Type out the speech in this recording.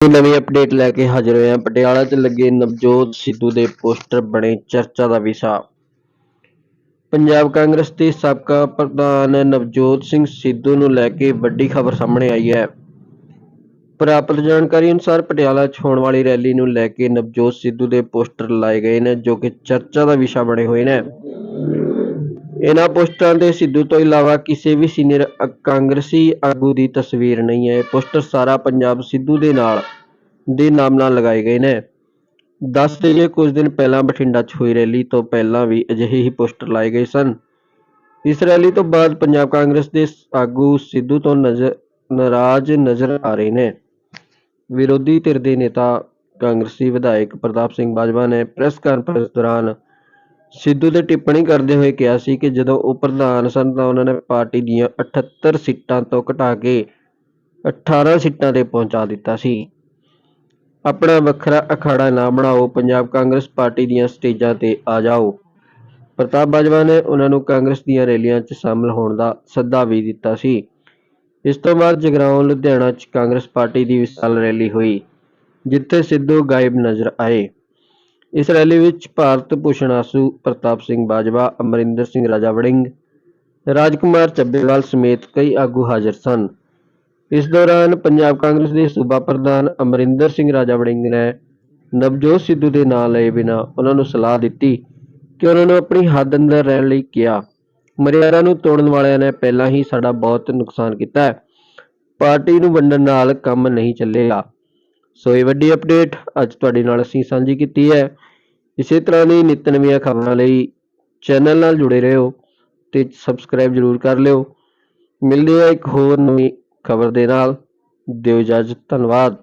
ਇਹ ਨਵੀਂ ਅਪਡੇਟ ਲੈ ਕੇ ਹਾਜ਼ਰ ਹੋਏ ਹਾਂ। ਪਟਿਆਲਾ 'ਚ ਲੱਗੇ ਨਵਜੋਤ ਸਿੱਧੂ ਦੇ ਪੋਸਟਰ ਬਣੇ ਚਰਚਾ ਦਾ ਵਿਸ਼ਾ। ਪੰਜਾਬ ਕਾਂਗਰਸ ਦੇ ਸਾਬਕਾ ਪ੍ਰਧਾਨ ਨਵਜੋਤ ਸਿੰਘ ਸਿੱਧੂ ਨੂੰ ਲੈ ਕੇ ਵੱਡੀ ਖਬਰ ਸਾਹਮਣੇ ਆਈ ਹੈ। ਪ੍ਰਾਪਤ ਜਾਣਕਾਰੀ ਅਨੁਸਾਰ ਪਟਿਆਲਾ 'ਚ ਹੋਣ ਵਾਲੀ ਰੈਲੀ ਨੂੰ ਲੈ ਕੇ ਨਵਜੋਤ ਸਿੱਧੂ ਦੇ ਪੋਸਟਰ ਲਾਏ ਗਏ ਨੇ, ਜੋ ਕਿ ਚਰਚਾ ਦਾ ਵਿਸ਼ਾ ਬਣੇ ਹੋਏ ਨੇ। ਇਹਨਾਂ ਪੋਸਟਰਾਂ ਤੇ ਸਿੱਧੂ ਤੋਂ ਇਲਾਵਾ ਕਿਸੇ ਵੀ ਸੀਨੀਅਰ ਕਾਂਗਰਸੀ ਆਗੂ ਦੀ ਤਸਵੀਰ ਨਹੀਂ ਹੈ। ਪੋਸਟਰ ਸਾਰਾ ਪੰਜਾਬ ਸਿੱਧੂ ਦੇ ਨਾਲ, ਦੇ ਨਾਮ ਨਾਲ ਲਗਾਏ ਗਏ ਨੇ। ਦੱਸ ਦੇਈਏ, ਕੁਝ ਦਿਨ ਪਹਿਲਾਂ ਬਠਿੰਡਾ 'ਚ ਹੋਈ ਰੈਲੀ ਤੋਂ ਪਹਿਲਾਂ ਵੀ ਅਜਿਹੇ ਹੀ ਪੋਸਟਰ ਲਾਏ ਗਏ ਸਨ। ਇਸ ਰੈਲੀ ਤੋਂ ਬਾਅਦ ਪੰਜਾਬ ਕਾਂਗਰਸ ਦੇ ਆਗੂ ਸਿੱਧੂ ਤੋਂ ਨਜ਼ਰ, ਨਾਰਾਜ਼ ਨਜ਼ਰ ਆ ਰਹੇ ਨੇ। ਵਿਰੋਧੀ ਧਿਰ ਦੇ ਨੇਤਾ ਕਾਂਗਰਸੀ ਵਿਧਾਇਕ ਪ੍ਰਤਾਪ ਸਿੰਘ ਬਾਜਵਾ ਨੇ ਪ੍ਰੈਸ ਕਾਨਫਰੰਸ ਦੌਰਾਨ ਸਿੱਧੂ ਤੇ ਟਿੱਪਣੀ ਕਰਦੇ ਹੋਏ ਕਿਹਾ ਸੀ ਕਿ ਜਦੋਂ ਉਹ ਪ੍ਰਧਾਨ ਸਨ ਤਾਂ ਉਹਨਾਂ ਨੇ ਪਾਰਟੀ ਦੀਆਂ 78 ਸੀਟਾਂ ਤੋਂ ਘਟਾ ਕੇ 18 ਸੀਟਾਂ ਤੇ ਪਹੁੰਚਾ ਦਿੱਤਾ ਸੀ। ਆਪਣਾ ਵੱਖਰਾ ਅਖਾੜਾ ਨਾ ਬਣਾਓ, ਪੰਜਾਬ ਕਾਂਗਰਸ ਪਾਰਟੀ ਦੀਆਂ ਸਟੇਜਾਂ ਤੇ ਆ ਜਾਓ। ਪ੍ਰਤਾਪ ਬਾਜਵਾ ਨੇ ਉਹਨਾਂ ਨੂੰ ਕਾਂਗਰਸ ਦੀਆਂ ਰੈਲੀਆਂ 'ਚ ਸ਼ਾਮਲ ਹੋਣ ਦਾ ਸੱਦਾ ਵੀ ਦਿੱਤਾ ਸੀ। ਇਸ ਤੋਂ ਬਾਅਦ ਜਗਰਾਉਂ, ਲੁਧਿਆਣਾ 'ਚ ਕਾਂਗਰਸ ਪਾਰਟੀ ਦੀ ਵਿਸ਼ਾਲ ਰੈਲੀ ਹੋਈ, ਜਿੱਥੇ ਸਿੱਧੂ ਗਾਇਬ ਨਜ਼ਰ ਆਏ। ਇਸ ਰੈਲੀ ਵਿੱਚ ਭਾਰਤ ਭੂਸ਼ਣ ਆਸੂ ਪ੍ਰਤਾਪ ਸਿੰਘ ਬਾਜਵਾ, ਅਮਰਿੰਦਰ ਸਿੰਘ ਰਾਜਾ ਵੜਿੰਗ, ਰਾਜਕੁਮਾਰ ਚੱਬੇਵਾਲ ਸਮੇਤ ਕਈ ਆਗੂ ਹਾਜ਼ਰ ਸਨ। ਇਸ ਦੌਰਾਨ ਪੰਜਾਬ ਕਾਂਗਰਸ ਦੇ ਸੂਬਾ ਪ੍ਰਧਾਨ ਅਮਰਿੰਦਰ ਸਿੰਘ ਰਾਜਾ ਵੜਿੰਗ ਨੇ ਨਵਜੋਤ ਸਿੱਧੂ ਦੇ ਨਾਂ ਲਏ ਬਿਨਾਂ ਉਹਨਾਂ ਨੂੰ ਸਲਾਹ ਦਿੱਤੀ ਕਿ ਉਹਨਾਂ ਨੂੰ ਆਪਣੀ ਹੱਦ ਅੰਦਰ ਰਹਿਣ ਲਈ ਕਿਹਾ। ਮਰਿਆਦਾ ਨੂੰ ਤੋੜਨ ਵਾਲਿਆਂ ਨੇ ਪਹਿਲਾਂ ਹੀ ਸਾਡਾ ਬਹੁਤ ਨੁਕਸਾਨ ਕੀਤਾ ਹੈ। ਪਾਰਟੀ ਨੂੰ ਵੰਡਣ ਨਾਲ ਕੰਮ ਨਹੀਂ ਚੱਲੇਗਾ। ਸੋ ਇਹ ਵੱਡੀ ਅਪਡੇਟ ਅੱਜ ਤੁਹਾਡੇ ਨਾਲ ਅਸੀਂ ਸਾਂਝੀ ਕੀਤੀ ਹੈ। ਇਸੇ ਤਰ੍ਹਾਂ ਦੀ ਨਿਤ ਨਵੀਆਂ ਖਬਰਾਂ ਲਈ ਚੈਨਲ ਨਾਲ ਜੁੜੇ ਰਹੋ ਤੇ ਸਬਸਕ੍ਰਾਈਬ ਜਰੂਰ ਕਰ ਲਿਓ। ਮਿਲਦੇ ਹਾਂ ਇੱਕ ਹੋਰ ਨਵੀਂ ਖਬਰ ਦੇ ਨਾਲ। ਦਿਓ ਇਜਾਜ਼ਤ, ਧੰਨਵਾਦ।